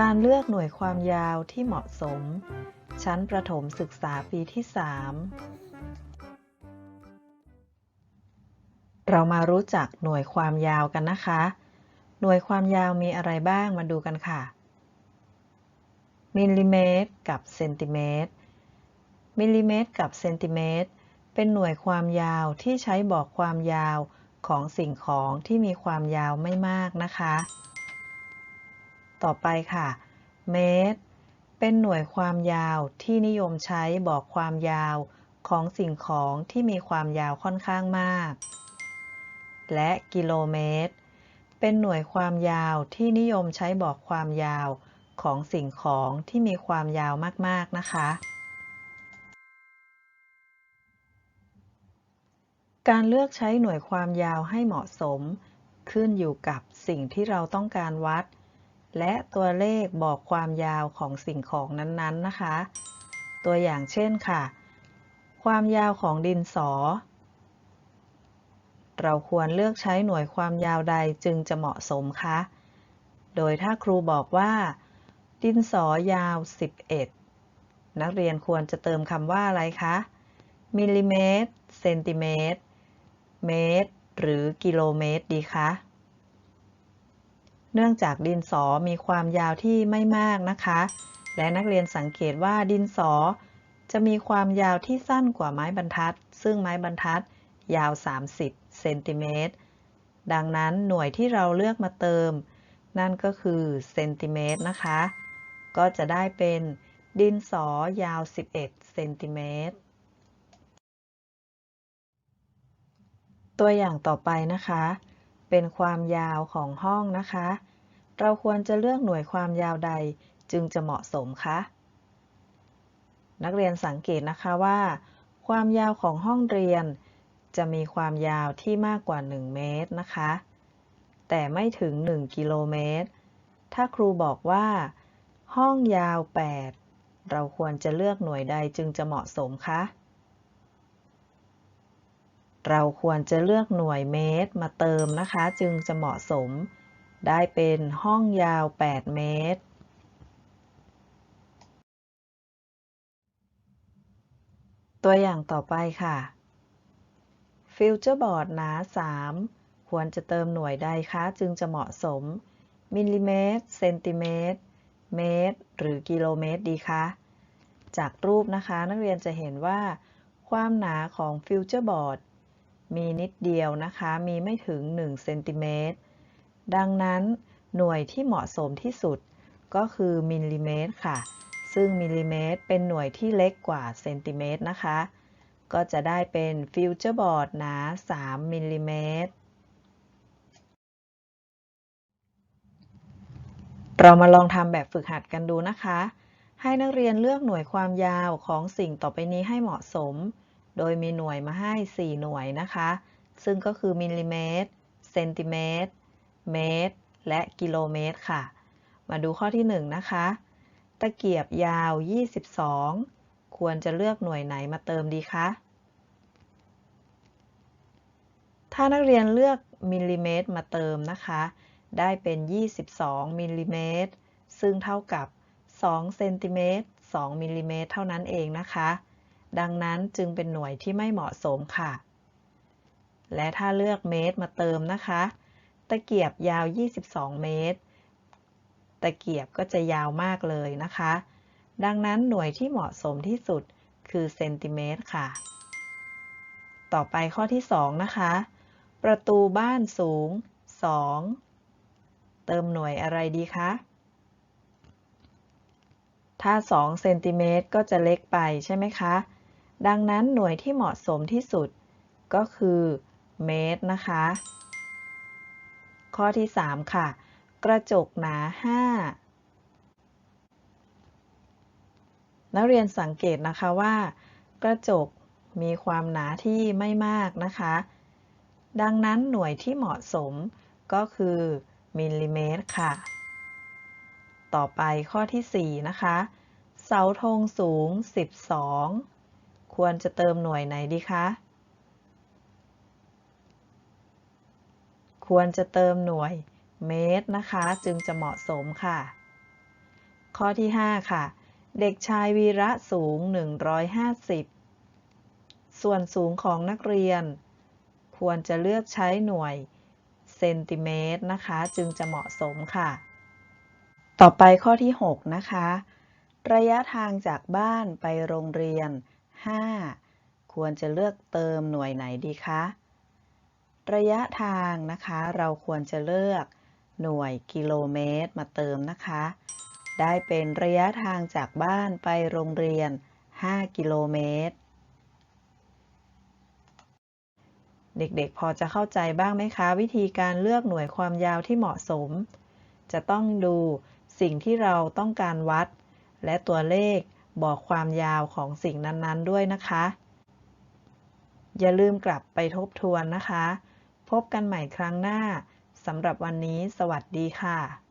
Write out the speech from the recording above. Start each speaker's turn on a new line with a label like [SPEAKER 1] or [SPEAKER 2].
[SPEAKER 1] การเลือกหน่วยความยาวที่เหมาะสม ชั้นประถมศึกษาปีที่ 3 เรามารู้จักหน่วยความยาวกันนะคะ หน่วยความยาวมีอะไรบ้างมาดูกันค่ะ มิลลิเมตร กับเซนติเมตร มิลลิเมตร กับเซนติเมตร เป็นหน่วยความยาวที่ใช้บอกความยาวของสิ่งของที่มีความยาวไม่มากนะคะ ต่อไปค่ะ เมตร เป็นหน่วยความยาวที่นิยมใช้บอกความยาวของสิ่งของที่มีความยาวค่อนข้างมาก และกิโลเมตร เป็นหน่วยความยาวที่นิยมใช้บอกความยาวของสิ่งของที่มีความยาวมาก ๆ นะคะ การเลือกใช้หน่วยความยาวให้เหมาะสม ขึ้นอยู่กับสิ่งที่เราต้องการวัด และตัวเลขบอกความยาวของสิ่งของนั้นๆนะคะ ตัวอย่างเช่นค่ะ ความยาวของดินสอ เราควรเลือกใช้หน่วยความยาวใดจึงจะเหมาะสมคะ โดยถ้าครูบอกว่า ดินสอยาว 11 นักเรียนควรจะเติมคำว่าอะไรคะ มิลลิเมตร เซนติเมตร เมตร หรือกิโลเมตรดีคะ เนื่องจากดินสอมีความยาวที่ไม่มากนะคะ และนักเรียนสังเกตว่าดินสอ จะมีความยาวที่สั้นกว่าไม้บรรทัด ซึ่งไม้บรรทัดยาว 30 เซนติเมตร ดังนั้นหน่วยที่เราเลือกมาเติม นั่นก็คือเซนติเมตรนะคะ ก็จะได้เป็นดินสอยาว 11 เซนติเมตร ตัวอย่างต่อไปนะคะ เป็นความยาวของห้องนะคะ เราควรจะเลือกหน่วยความยาวใดจึงจะเหมาะสมคะ นักเรียนสังเกตนะคะว่า ความยาวของห้องเรียน จะมีความยาวที่มากกว่า 1 เมตรนะคะ แต่ไม่ถึง 1 กิโลเมตร ถ้าครูบอกว่า ห้องยาว 8 เราควรจะเลือกหน่วยใดจึงจะเหมาะสมคะ เราควรจะเลือกหน่วยเมตรมาเติมนะคะ จึงจะเหมาะสม ได้เป็นห้องยาว 8 เมตร ตัวอย่างต่อไปค่ะฟิวเจอร์บอร์ดหนา 3 ควรจะเติมหน่วยใดคะจึงจะเหมาะสม มิลลิเมตร เซนติเมตร เมตร หรือกิโลเมตรดีคะจากรูปนะคะ นักเรียนจะเห็นว่า ความหนาของฟิวเจอร์บอร์ด มีนิดเดียวนะคะ มีไม่ถึง1เซนติเมตร ดังนั้นหน่วยที่เหมาะสมที่สุดก็คือมิลลิเมตรค่ะ ซึ่งมิลลิเมตรเป็นหน่วยที่เล็กกว่าเซนติเมตรนะคะ ก็จะได้เป็นฟิวเจอร์บอร์ดหนา 3มิลลิเมตร เรามาลองทำแบบฝึกหัดกันดูนะคะ ให้นักเรียนเลือกหน่วยความยาวของสิ่งต่อไปนี้ให้เหมาะสม โดยมีหน่วยมาให้ 4 หน่วยนะคะ ซึ่งก็คือมิลลิเมตร เซนติเมตร เมตร และกิโลเมตรค่ะ มาดูข้อที่ 1 นะคะ ตะเกียบยาว 22 ควรจะเลือกหน่วยไหนมาเติมดีคะ ถ้านักเรียนเลือกมิลลิเมตรมาเติมนะคะ ได้เป็น 22 มิลลิเมตร ซึ่งเท่ากับ2เซนติเมตร2มิลลิเมตรเท่านั้นเองนะคะ ดังนั้นจึงเป็นหน่วยที่ไม่เหมาะสมค่ะ และถ้าเลือกเมตรมาเติมนะคะ ตะเกียบยาว 22 เมตร ตะเกียบก็จะยาวมากเลยนะคะ ดังนั้นหน่วยที่เหมาะสมที่สุดคือเซนติเมตรค่ะ ต่อไปข้อที่ 2 นะคะ ประตูบ้านสูง 2 เติมหน่วยอะไรดีคะถ้า2เซนติเมตรก็จะเล็กไปใช่ไหมคะ ดังนั้นหน่วยที่เหมาะสมที่สุดก็คือเมตรนะคะ ข้อที่ 3 ค่ะ กระจกหนา 5 นักเรียนสังเกตนะคะว่า กระจกมีความหนาที่ไม่มากนะคะ ดังนั้นหน่วยที่เหมาะสมก็คือมิลลิเมตรค่ะ ต่อไปข้อที่ 4 นะคะ เสาธงสูง 12 ควรจะเติมหน่วยไหนดีคะ ควรจะเติมหน่วยเมตรนะคะ จึงจะเหมาะสมค่ะ ข้อที่ 5 ค่ะ เด็กชายวีระสูง 150 ส่วนสูงของนักเรียน ควรจะเลือกใช้หน่วยเซนติเมตรนะคะ จึงจะเหมาะสมค่ะ ต่อไปข้อที่ 6 นะคะ ระยะทางจากบ้านไปโรงเรียน 5 ควรจะเลือกเติมหน่วยไหนดีคะ ระยะทางนะคะ เราควรจะเลือกหน่วยกิโลเมตรมาเติมนะคะ ได้เป็นระยะทางจากบ้านไปโรงเรียน 5 กิโลเมตร เด็กๆ พอจะเข้าใจบ้างไหมคะ วิธีการเลือกหน่วยความยาวที่เหมาะสม จะต้องดูสิ่งที่เราต้องการวัด และตัวเลข บอกความยาวของสิ่งนั้นๆด้วยนะคะ อย่าลืมกลับไปทบทวนนะคะ พบกันใหม่ครั้งหน้าสำหรับวันนี้ สวัสดีค่ะ